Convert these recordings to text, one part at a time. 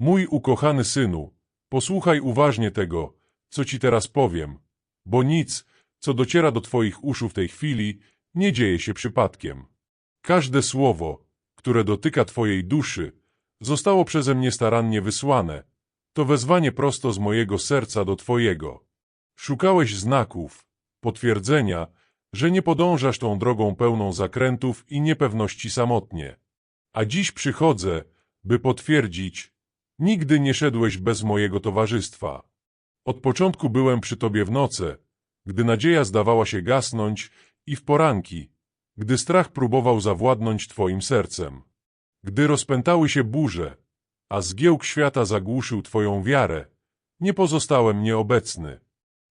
Mój ukochany synu, posłuchaj uważnie tego, co ci teraz powiem, bo nic, co dociera do twoich uszu w tej chwili, nie dzieje się przypadkiem. Każde słowo, które dotyka twojej duszy, zostało przeze mnie starannie wysłane. To wezwanie prosto z mojego serca do twojego. Szukałeś znaków, potwierdzenia, że nie podążasz tą drogą pełną zakrętów i niepewności samotnie. A dziś przychodzę, by potwierdzić, nigdy nie szedłeś bez mojego towarzystwa. Od początku byłem przy tobie w noce, gdy nadzieja zdawała się gasnąć i w poranki, gdy strach próbował zawładnąć twoim sercem. Gdy rozpętały się burze, a zgiełk świata zagłuszył twoją wiarę, nie pozostałem nieobecny.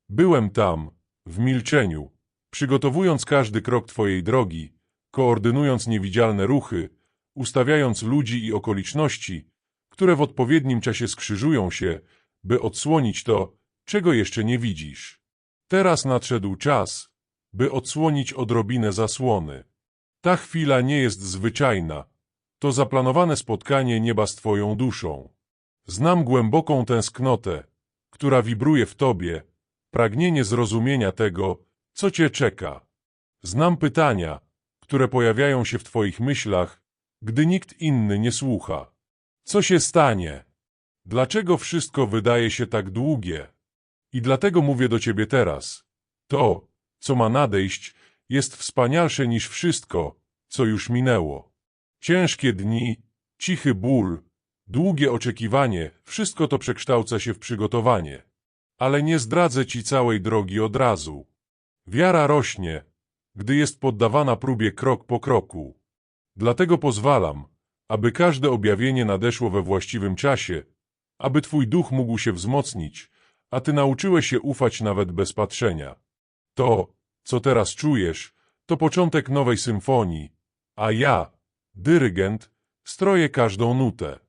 Byłem tam, w milczeniu, przygotowując każdy krok twojej drogi, koordynując niewidzialne ruchy, ustawiając ludzi i okoliczności, które w odpowiednim czasie skrzyżują się, by odsłonić to, czego jeszcze nie widzisz. Teraz nadszedł czas, by odsłonić odrobinę zasłony. Ta chwila nie jest zwyczajna. To zaplanowane spotkanie nieba z Twoją duszą. Znam głęboką tęsknotę, która wibruje w Tobie, pragnienie zrozumienia tego, co Cię czeka. Znam pytania, które pojawiają się w Twoich myślach, gdy nikt inny nie słucha. Co się stanie? Dlaczego wszystko wydaje się tak długie? I dlatego mówię do Ciebie teraz. To, co ma nadejść, jest wspanialsze niż wszystko, co już minęło. Ciężkie dni, cichy ból, długie oczekiwanie, wszystko to przekształca się w przygotowanie. Ale nie zdradzę Ci całej drogi od razu. Wiara rośnie, gdy jest poddawana próbie krok po kroku. Dlatego pozwalam, aby każde objawienie nadeszło we właściwym czasie, aby Twój duch mógł się wzmocnić, a Ty nauczyłeś się ufać nawet bez patrzenia. To, co teraz czujesz, to początek nowej symfonii, a ja, dyrygent, stroję każdą nutę.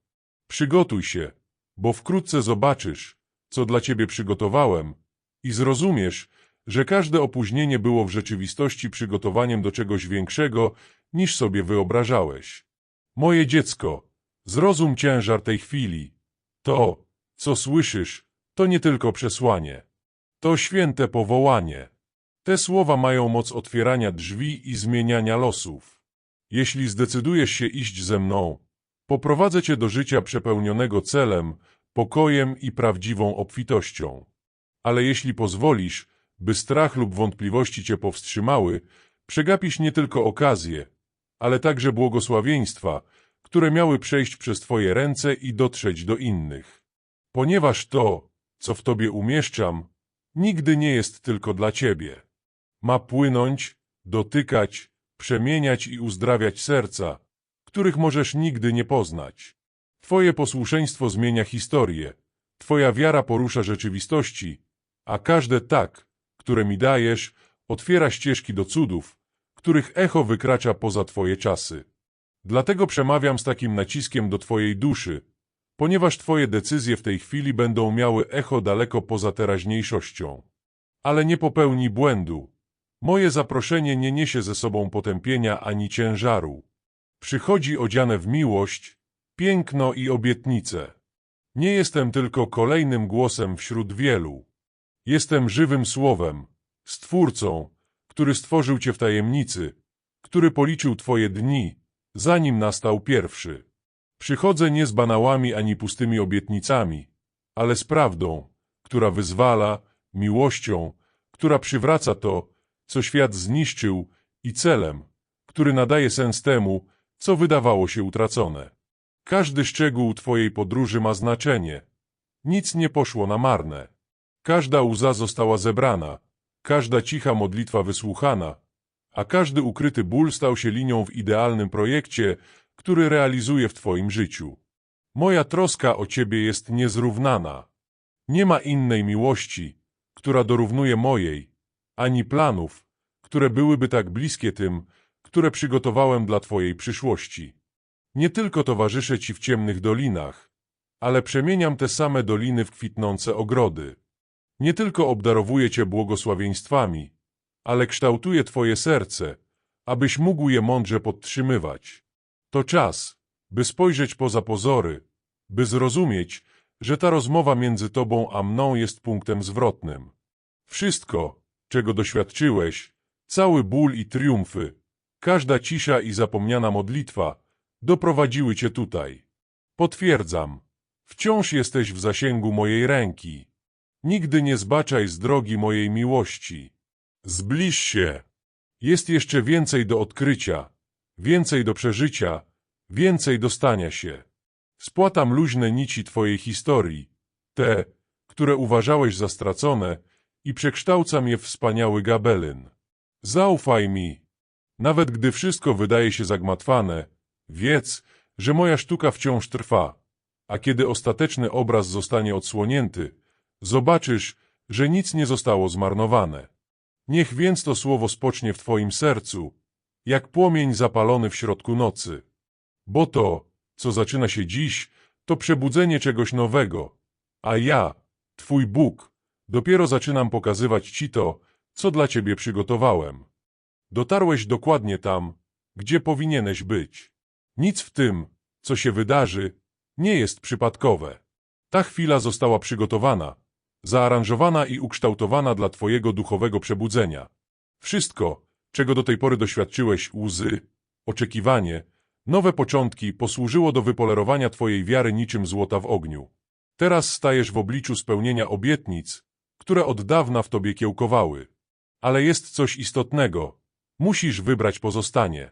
Przygotuj się, bo wkrótce zobaczysz, co dla Ciebie przygotowałem i zrozumiesz, że każde opóźnienie było w rzeczywistości przygotowaniem do czegoś większego, niż sobie wyobrażałeś. Moje dziecko, zrozum ciężar tej chwili. To, co słyszysz, to nie tylko przesłanie. To święte powołanie. Te słowa mają moc otwierania drzwi i zmieniania losów. Jeśli zdecydujesz się iść ze mną, poprowadzę cię do życia przepełnionego celem, pokojem i prawdziwą obfitością. Ale jeśli pozwolisz, by strach lub wątpliwości cię powstrzymały, przegapisz nie tylko okazję, ale także błogosławieństwa, które miały przejść przez twoje ręce i dotrzeć do innych. Ponieważ to, co w tobie umieszczam, nigdy nie jest tylko dla ciebie. Ma płynąć, dotykać, przemieniać i uzdrawiać serca, których możesz nigdy nie poznać. Twoje posłuszeństwo zmienia historię, Twoja wiara porusza rzeczywistości, a każde tak, które mi dajesz, otwiera ścieżki do cudów, których echo wykracza poza Twoje czasy. Dlatego przemawiam z takim naciskiem do Twojej duszy, ponieważ Twoje decyzje w tej chwili będą miały echo daleko poza teraźniejszością. Ale nie popełnij błędu. Moje zaproszenie nie niesie ze sobą potępienia ani ciężaru. Przychodzi odziane w miłość, piękno i obietnice. Nie jestem tylko kolejnym głosem wśród wielu. Jestem żywym słowem, stwórcą, który stworzył Cię w tajemnicy, który policzył Twoje dni, zanim nastał pierwszy. Przychodzę nie z banałami ani pustymi obietnicami, ale z prawdą, która wyzwala, miłością, która przywraca to, co świat zniszczył i celem, który nadaje sens temu, co wydawało się utracone. Każdy szczegół Twojej podróży ma znaczenie. Nic nie poszło na marne. Każda łza została zebrana, każda cicha modlitwa wysłuchana, a każdy ukryty ból stał się linią w idealnym projekcie, który realizuję w Twoim życiu. Moja troska o Ciebie jest niezrównana. Nie ma innej miłości, która dorównuje mojej, ani planów, które byłyby tak bliskie tym, które przygotowałem dla Twojej przyszłości. Nie tylko towarzyszę Ci w ciemnych dolinach, ale przemieniam te same doliny w kwitnące ogrody. Nie tylko obdarowuję Cię błogosławieństwami, ale kształtuję Twoje serce, abyś mógł je mądrze podtrzymywać. To czas, by spojrzeć poza pozory, by zrozumieć, że ta rozmowa między tobą a mną jest punktem zwrotnym. Wszystko, czego doświadczyłeś, cały ból i triumfy, każda cisza i zapomniana modlitwa doprowadziły cię tutaj. Potwierdzam, wciąż jesteś w zasięgu mojej ręki. Nigdy nie zbaczaj z drogi mojej miłości. Zbliż się. Jest jeszcze więcej do odkrycia, więcej do przeżycia, więcej do stania się. Spłatam luźne nici twojej historii, te, które uważałeś za stracone i przekształcam je w wspaniały gabelyn. Zaufaj mi. Nawet gdy wszystko wydaje się zagmatwane, wiedz, że moja sztuka wciąż trwa, a kiedy ostateczny obraz zostanie odsłonięty, zobaczysz, że nic nie zostało zmarnowane. Niech więc to słowo spocznie w twoim sercu, jak płomień zapalony w środku nocy. Bo to, co zaczyna się dziś, to przebudzenie czegoś nowego, a ja, twój Bóg, dopiero zaczynam pokazywać ci to, co dla ciebie przygotowałem. Dotarłeś dokładnie tam, gdzie powinieneś być. Nic w tym, co się wydarzy, nie jest przypadkowe. Ta chwila została przygotowana, zaaranżowana i ukształtowana dla twojego duchowego przebudzenia. Wszystko, czego do tej pory doświadczyłeś, łzy, oczekiwanie, nowe początki, posłużyło do wypolerowania twojej wiary niczym złota w ogniu. Teraz stajesz w obliczu spełnienia obietnic, które od dawna w tobie kiełkowały. Ale jest coś istotnego. Musisz wybrać pozostanie.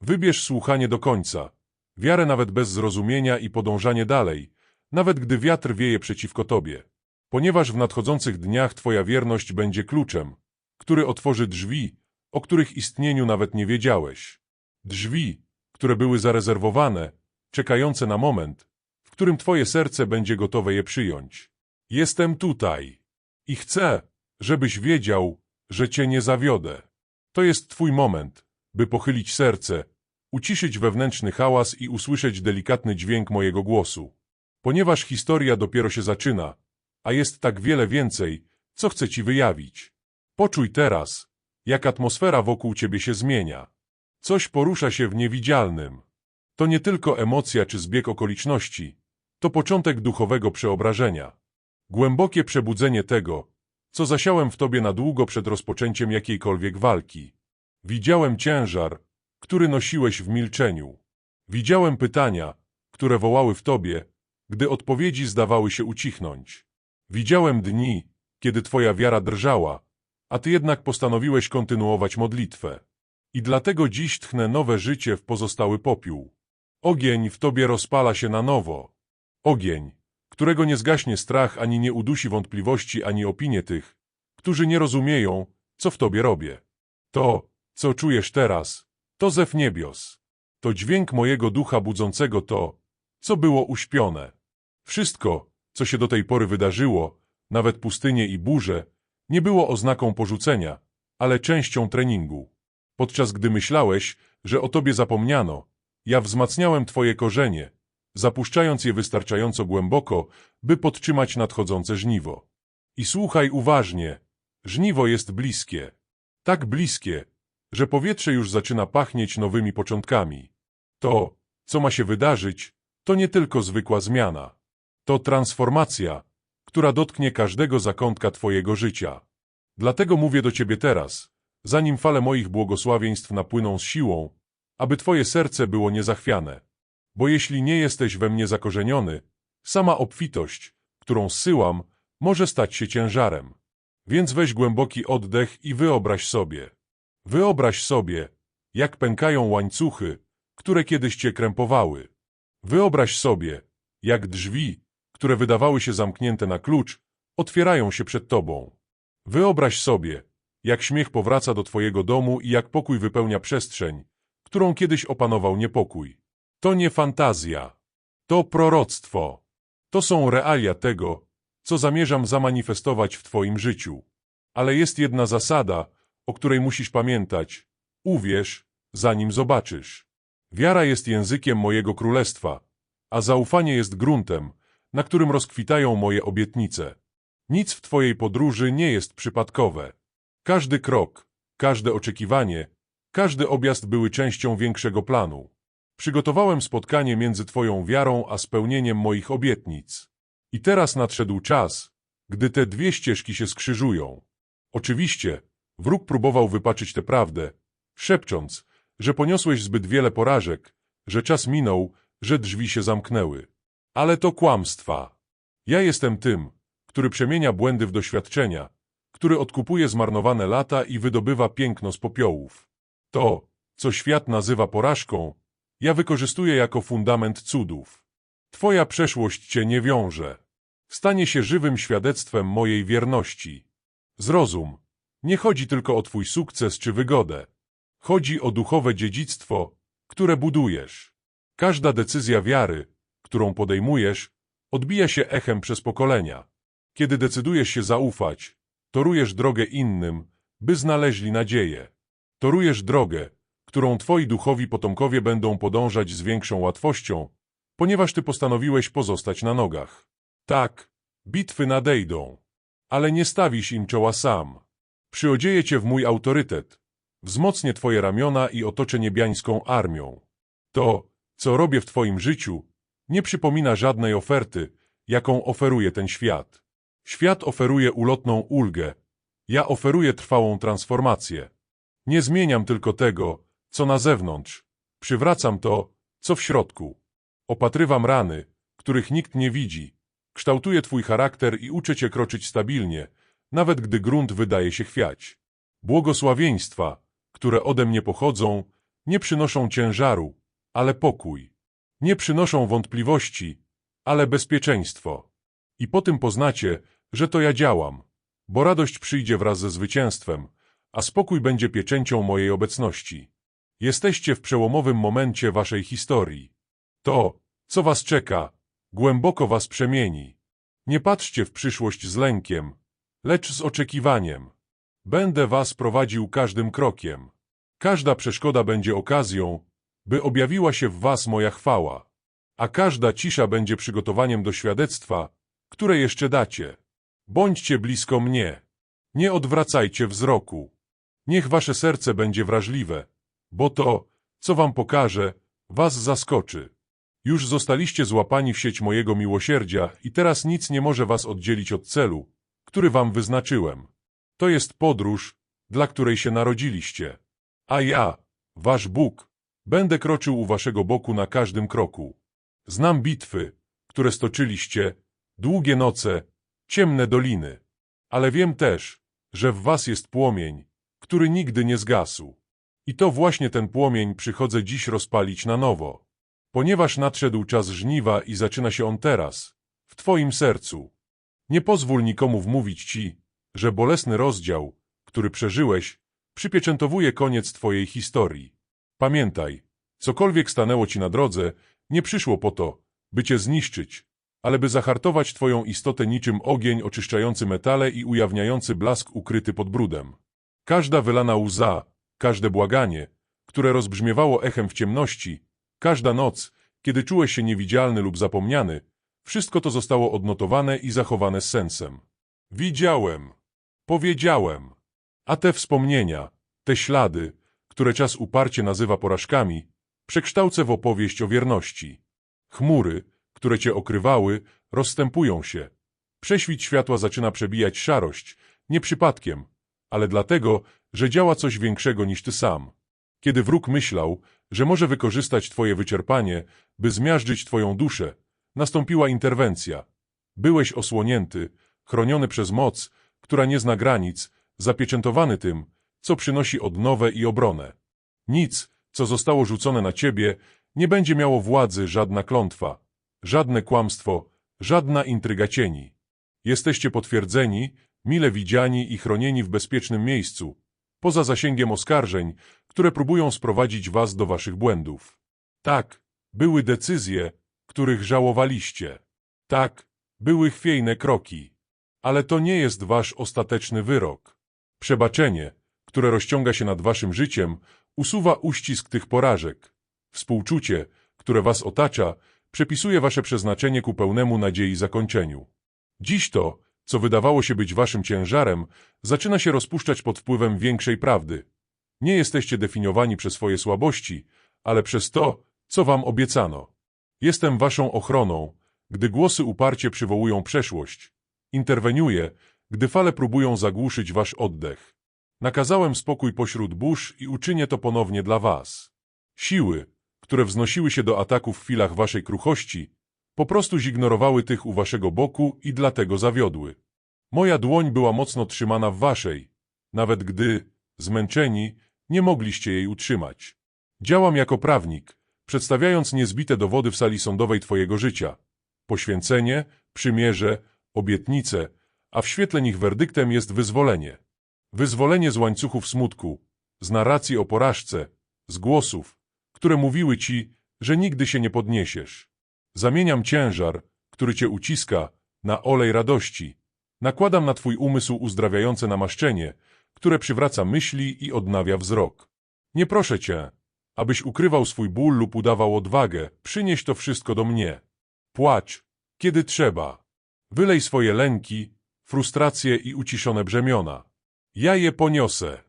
Wybierz słuchanie do końca, wiarę nawet bez zrozumienia i podążanie dalej, nawet gdy wiatr wieje przeciwko tobie. Ponieważ w nadchodzących dniach twoja wierność będzie kluczem, który otworzy drzwi, o których istnieniu nawet nie wiedziałeś. Drzwi, które były zarezerwowane, czekające na moment, w którym twoje serce będzie gotowe je przyjąć. Jestem tutaj i chcę, żebyś wiedział, że cię nie zawiodę. To jest twój moment, by pochylić serce, uciszyć wewnętrzny hałas i usłyszeć delikatny dźwięk mojego głosu. Ponieważ historia dopiero się zaczyna, a jest tak wiele więcej, co chcę ci wyjawić. Poczuj teraz, jak atmosfera wokół ciebie się zmienia. Coś porusza się w niewidzialnym. To nie tylko emocja czy zbieg okoliczności, to początek duchowego przeobrażenia. Głębokie przebudzenie tego, co zasiałem w tobie na długo przed rozpoczęciem jakiejkolwiek walki. Widziałem ciężar, który nosiłeś w milczeniu. Widziałem pytania, które wołały w tobie, gdy odpowiedzi zdawały się ucichnąć. Widziałem dni, kiedy twoja wiara drżała, a ty jednak postanowiłeś kontynuować modlitwę. I dlatego dziś tchnę nowe życie w pozostały popiół. Ogień w tobie rozpala się na nowo. Ogień, którego nie zgaśnie strach, ani nie udusi wątpliwości, ani opinie tych, którzy nie rozumieją, co w tobie robię. To, co czujesz teraz, to zew niebios. To dźwięk mojego ducha budzącego to, co było uśpione. Wszystko, co się do tej pory wydarzyło, nawet pustynie i burze, nie było oznaką porzucenia, ale częścią treningu. Podczas gdy myślałeś, że o tobie zapomniano, ja wzmacniałem twoje korzenie, zapuszczając je wystarczająco głęboko, by podtrzymać nadchodzące żniwo. I słuchaj uważnie, żniwo jest bliskie. Tak bliskie, że powietrze już zaczyna pachnieć nowymi początkami. To, co ma się wydarzyć, to nie tylko zwykła zmiana. To transformacja, która dotknie każdego zakątka Twojego życia. Dlatego mówię do Ciebie teraz, zanim fale moich błogosławieństw napłyną z siłą, aby Twoje serce było niezachwiane. Bo jeśli nie jesteś we mnie zakorzeniony, sama obfitość, którą zsyłam, może stać się ciężarem. Więc weź głęboki oddech i wyobraź sobie. Wyobraź sobie, jak pękają łańcuchy, które kiedyś Cię krępowały. Wyobraź sobie, jak drzwi, które wydawały się zamknięte na klucz, otwierają się przed tobą. Wyobraź sobie, jak śmiech powraca do twojego domu i jak pokój wypełnia przestrzeń, którą kiedyś opanował niepokój. To nie fantazja. To proroctwo. To są realia tego, co zamierzam zamanifestować w twoim życiu. Ale jest jedna zasada, o której musisz pamiętać. Uwierz, zanim zobaczysz. Wiara jest językiem mojego królestwa, a zaufanie jest gruntem, na którym rozkwitają moje obietnice. Nic w Twojej podróży nie jest przypadkowe. Każdy krok, każde oczekiwanie, każdy objazd były częścią większego planu. Przygotowałem spotkanie między Twoją wiarą a spełnieniem moich obietnic. I teraz nadszedł czas, gdy te dwie ścieżki się skrzyżują. Oczywiście, wróg próbował wypaczyć tę prawdę, szepcząc, że poniosłeś zbyt wiele porażek, że czas minął, że drzwi się zamknęły. Ale to kłamstwa. Ja jestem tym, który przemienia błędy w doświadczenia, który odkupuje zmarnowane lata i wydobywa piękno z popiołów. To, co świat nazywa porażką, ja wykorzystuję jako fundament cudów. Twoja przeszłość cię nie wiąże. Stanie się żywym świadectwem mojej wierności. Zrozum, nie chodzi tylko o twój sukces czy wygodę. Chodzi o duchowe dziedzictwo, które budujesz. Każda decyzja wiary, którą podejmujesz, odbija się echem przez pokolenia. Kiedy decydujesz się zaufać, torujesz drogę innym, by znaleźli nadzieję. Torujesz drogę, którą twoi duchowi potomkowie będą podążać z większą łatwością, ponieważ ty postanowiłeś pozostać na nogach. Tak, bitwy nadejdą, ale nie stawisz im czoła sam. Przyodzieję cię w mój autorytet, wzmocnię twoje ramiona i otoczę niebiańską armią. To, co robię w twoim życiu, nie przypomina żadnej oferty, jaką oferuje ten świat. Świat oferuje ulotną ulgę, ja oferuję trwałą transformację. Nie zmieniam tylko tego, co na zewnątrz, przywracam to, co w środku. Opatrywam rany, których nikt nie widzi, kształtuję twój charakter i uczę cię kroczyć stabilnie, nawet gdy grunt wydaje się chwiać. Błogosławieństwa, które ode mnie pochodzą, nie przynoszą ciężaru, ale pokój. Nie przynoszą wątpliwości, ale bezpieczeństwo. I po tym poznacie, że to ja działam, bo radość przyjdzie wraz ze zwycięstwem, a spokój będzie pieczęcią mojej obecności. Jesteście w przełomowym momencie waszej historii. To, co was czeka, głęboko was przemieni. Nie patrzcie w przyszłość z lękiem, lecz z oczekiwaniem. Będę was prowadził każdym krokiem. Każda przeszkoda będzie okazją, by objawiła się w was moja chwała, a każda cisza będzie przygotowaniem do świadectwa, które jeszcze dacie. Bądźcie blisko mnie. Nie odwracajcie wzroku. Niech wasze serce będzie wrażliwe, bo to, co wam pokażę, was zaskoczy. Już zostaliście złapani w sieć mojego miłosierdzia i teraz nic nie może was oddzielić od celu, który wam wyznaczyłem. To jest podróż, dla której się narodziliście. A ja, wasz Bóg, będę kroczył u waszego boku na każdym kroku. Znam bitwy, które stoczyliście, długie noce, ciemne doliny. Ale wiem też, że w was jest płomień, który nigdy nie zgasł. I to właśnie ten płomień przychodzę dziś rozpalić na nowo. Ponieważ nadszedł czas żniwa i zaczyna się on teraz, w twoim sercu. Nie pozwól nikomu wmówić ci, że bolesny rozdział, który przeżyłeś, przypieczętowuje koniec twojej historii. Pamiętaj, cokolwiek stanęło ci na drodze, nie przyszło po to, by cię zniszczyć, ale by zahartować twoją istotę niczym ogień oczyszczający metale i ujawniający blask ukryty pod brudem. Każda wylana łza, każde błaganie, które rozbrzmiewało echem w ciemności, każda noc, kiedy czułeś się niewidzialny lub zapomniany, wszystko to zostało odnotowane i zachowane z sensem. Widziałem, powiedziałem, a te wspomnienia, te ślady, które czas uparcie nazywa porażkami, przekształcę w opowieść o wierności. Chmury, które cię okrywały, rozstępują się. Prześwit światła zaczyna przebijać szarość, nie przypadkiem, ale dlatego, że działa coś większego niż ty sam. Kiedy wróg myślał, że może wykorzystać twoje wyczerpanie, by zmiażdżyć twoją duszę, nastąpiła interwencja. Byłeś osłonięty, chroniony przez moc, która nie zna granic, zapieczętowany tym, co przynosi odnowę i obronę. Nic, co zostało rzucone na ciebie, nie będzie miało władzy żadna klątwa, żadne kłamstwo, żadna intryga cieni. Jesteście potwierdzeni, mile widziani i chronieni w bezpiecznym miejscu, poza zasięgiem oskarżeń, które próbują sprowadzić was do waszych błędów. Tak, były decyzje, których żałowaliście. Tak, były chwiejne kroki. Ale to nie jest wasz ostateczny wyrok. Przebaczenie, które rozciąga się nad waszym życiem, usuwa uścisk tych porażek. Współczucie, które was otacza, przepisuje wasze przeznaczenie ku pełnemu nadziei zakończeniu. Dziś to, co wydawało się być waszym ciężarem, zaczyna się rozpuszczać pod wpływem większej prawdy. Nie jesteście definiowani przez swoje słabości, ale przez to, Co wam obiecano? Jestem waszą ochroną, gdy głosy uparcie przywołują przeszłość. Interweniuję, gdy fale próbują zagłuszyć wasz oddech. Nakazałem spokój pośród burz i uczynię to ponownie dla was. Siły, które wznosiły się do ataku w chwilach waszej kruchości, po prostu zignorowały tych u waszego boku i dlatego zawiodły. Moja dłoń była mocno trzymana w waszej, nawet gdy, zmęczeni, nie mogliście jej utrzymać. Działam jako prawnik, przedstawiając niezbite dowody w sali sądowej twojego życia. Poświęcenie, przymierze, obietnice, a w świetle nich werdyktem jest wyzwolenie. Wyzwolenie z łańcuchów smutku, z narracji o porażce, z głosów, które mówiły ci, że nigdy się nie podniesiesz. Zamieniam ciężar, który cię uciska, na olej radości. Nakładam na twój umysł uzdrawiające namaszczenie, które przywraca myśli i odnawia wzrok. Nie proszę cię, abyś ukrywał swój ból lub udawał odwagę, przynieś to wszystko do mnie. Płacz, kiedy trzeba. Wylej swoje lęki, frustracje i uciszone brzemiona. Ja je poniosę.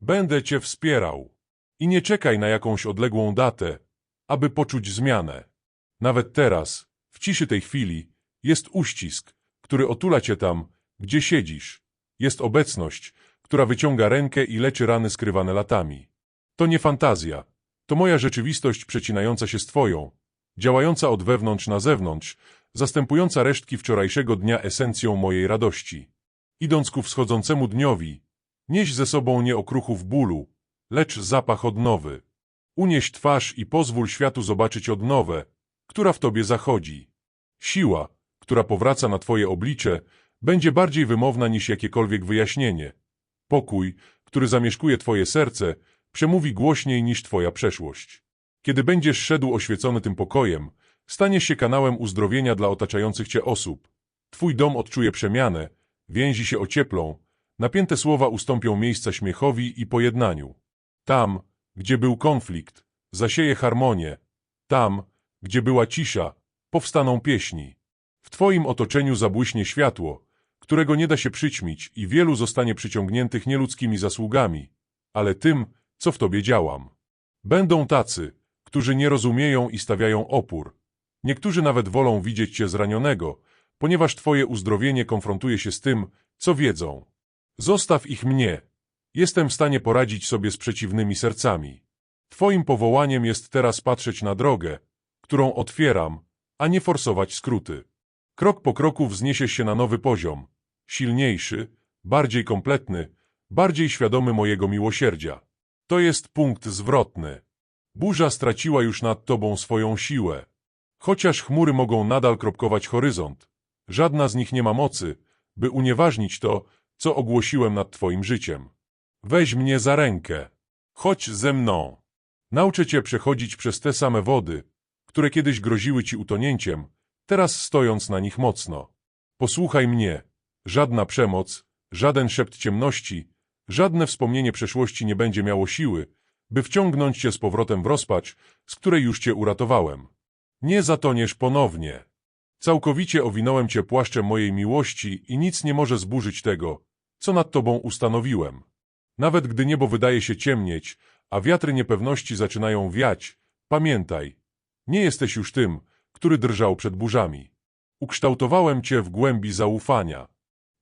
Będę cię wspierał. I nie czekaj na jakąś odległą datę, aby poczuć zmianę. Nawet teraz, w ciszy tej chwili, jest uścisk, który otula cię tam, gdzie siedzisz. Jest obecność, która wyciąga rękę i leczy rany skrywane latami. To nie fantazja. To moja rzeczywistość przecinająca się z twoją, działająca od wewnątrz na zewnątrz, zastępująca resztki wczorajszego dnia esencją mojej radości. Idąc ku wschodzącemu dniowi, nieś ze sobą nie okruchów bólu, lecz zapach odnowy. Unieś twarz i pozwól światu zobaczyć odnowę, która w tobie zachodzi. Siła, która powraca na twoje oblicze, będzie bardziej wymowna niż jakiekolwiek wyjaśnienie. Pokój, który zamieszkuje twoje serce, przemówi głośniej niż twoja przeszłość. Kiedy będziesz szedł oświecony tym pokojem, staniesz się kanałem uzdrowienia dla otaczających cię osób. Twój dom odczuje przemianę, więzi się ocieplą, napięte słowa ustąpią miejsca śmiechowi i pojednaniu. Tam, gdzie był konflikt, zasieje harmonię. Tam, gdzie była cisza, powstaną pieśni. W twoim otoczeniu zabłyśnie światło, którego nie da się przyćmić i wielu zostanie przyciągniętych nieludzkimi zasługami, ale tym, co w tobie działam. Będą tacy, którzy nie rozumieją i stawiają opór. Niektórzy nawet wolą widzieć cię zranionego, ponieważ twoje uzdrowienie konfrontuje się z tym, co wiedzą. Zostaw ich mnie. Jestem w stanie poradzić sobie z przeciwnymi sercami. Twoim powołaniem jest teraz patrzeć na drogę, którą otwieram, a nie forsować skróty. Krok po kroku wzniesie się na nowy poziom, silniejszy, bardziej kompletny, bardziej świadomy mojego miłosierdzia. To jest punkt zwrotny. Burza straciła już nad tobą swoją siłę. Chociaż chmury mogą nadal kropkować horyzont, żadna z nich nie ma mocy, by unieważnić to, co ogłosiłem nad twoim życiem. Weź mnie za rękę. Chodź ze mną. Nauczę cię przechodzić przez te same wody, które kiedyś groziły ci utonięciem, teraz stojąc na nich mocno. Posłuchaj mnie. Żadna przemoc, żaden szept ciemności, żadne wspomnienie przeszłości nie będzie miało siły, by wciągnąć cię z powrotem w rozpacz, z której już cię uratowałem. Nie zatoniesz ponownie. Całkowicie owinąłem cię płaszczem mojej miłości i nic nie może zburzyć tego, co nad tobą ustanowiłem. Nawet gdy niebo wydaje się ciemnieć, a wiatry niepewności zaczynają wiać, pamiętaj, nie jesteś już tym, który drżał przed burzami. Ukształtowałem cię w głębi zaufania.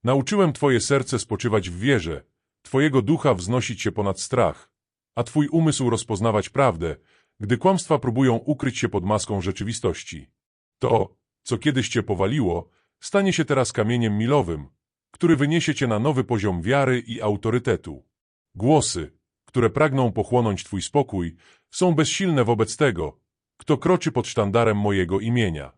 Nauczyłem twoje serce spoczywać w wierze, twojego ducha wznosić się ponad strach, a twój umysł rozpoznawać prawdę, gdy kłamstwa próbują ukryć się pod maską rzeczywistości. To, co kiedyś cię powaliło, stanie się teraz kamieniem milowym, który wyniesie cię na nowy poziom wiary i autorytetu. Głosy, które pragną pochłonąć twój spokój, są bezsilne wobec tego, kto kroczy pod sztandarem mojego imienia.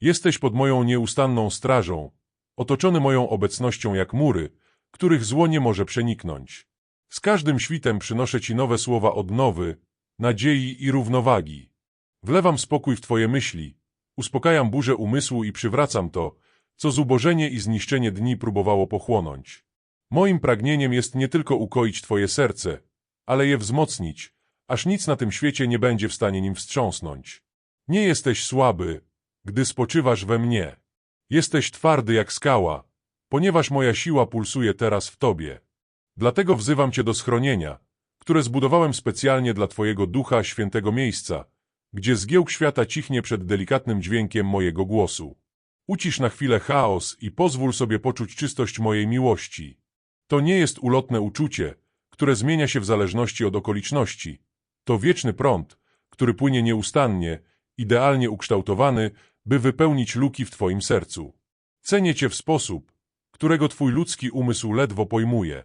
Jesteś pod moją nieustanną strażą, otoczony moją obecnością jak mury, których zło nie może przeniknąć. Z każdym świtem przynoszę Ci nowe słowa odnowy, nadziei i równowagi. Wlewam spokój w Twoje myśli, uspokajam burzę umysłu i przywracam to, co zubożenie i zniszczenie dni próbowało pochłonąć. Moim pragnieniem jest nie tylko ukoić Twoje serce, ale je wzmocnić, aż nic na tym świecie nie będzie w stanie nim wstrząsnąć. Nie jesteś słaby, gdy spoczywasz we mnie. Jesteś twardy jak skała, ponieważ moja siła pulsuje teraz w Tobie. Dlatego wzywam Cię do schronienia, które zbudowałem specjalnie dla Twojego ducha świętego miejsca, gdzie zgiełk świata cichnie przed delikatnym dźwiękiem mojego głosu. Ucisz na chwilę chaos i pozwól sobie poczuć czystość mojej miłości. To nie jest ulotne uczucie, które zmienia się w zależności od okoliczności. To wieczny prąd, który płynie nieustannie, idealnie ukształtowany, by wypełnić luki w Twoim sercu. Cenię Cię w sposób, którego Twój ludzki umysł ledwo pojmuje.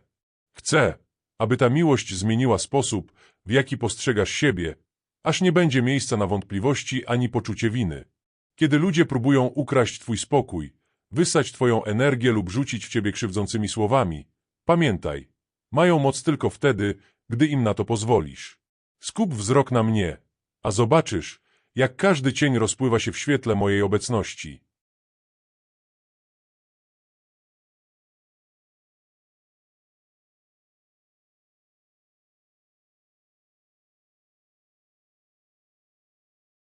Chcę, aby ta miłość zmieniła sposób, w jaki postrzegasz siebie, aż nie będzie miejsca na wątpliwości ani poczucie winy. Kiedy ludzie próbują ukraść Twój spokój, wysać Twoją energię lub rzucić w Ciebie krzywdzącymi słowami, pamiętaj, mają moc tylko wtedy, gdy im na to pozwolisz. Skup wzrok na mnie, a zobaczysz, jak każdy cień rozpływa się w świetle mojej obecności.